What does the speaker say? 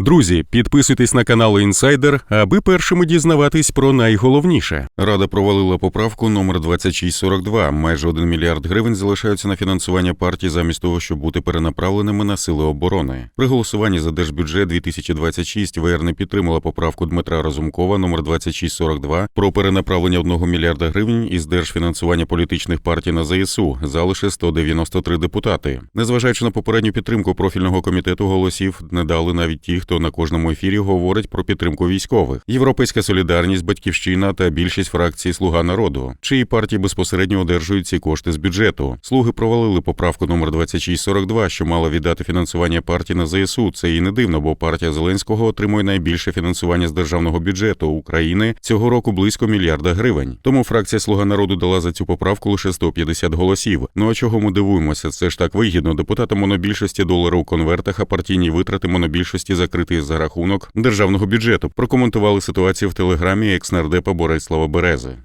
Друзі, підписуйтесь на канал Інсайдер, аби першими дізнаватись про найголовніше. Рада провалила поправку номер 2642. Майже 1 мільярд гривень залишаються на фінансування партії замість того, щоб бути перенаправленими на сили оборони. При голосуванні за держбюджет 2026 ВР не підтримала поправку Дмитра Разумкова номер 2642 про перенаправлення 1 мільярда гривень із держфінансування політичних партій на ЗСУ за лише 193 депутати. Незважаючи на попередню підтримку профільного комітету голосів, не дали навіть ті, хто на кожному ефірі говорить про підтримку військових. Європейська солідарність, батьківщина та більшість фракцій Слуга народу, чиї партії безпосередньо одержують ці кошти з бюджету. Слуги провалили поправку номер 2642, що мала віддати фінансування партії на ЗСУ. Це і не дивно, бо партія Зеленського отримує найбільше фінансування з державного бюджету України цього року близько мільярда гривень. Тому фракція Слуга народу дала за цю поправку лише 150 голосів. Ну а чого ми дивуємося? Це ж так вигідно. Депутатам монобільшості долари у конвертах, а партійні витрати монобільшості закриті за рахунок державного бюджету. Прокоментували ситуацію в телеграмі екс-нардепа Борислава Берези.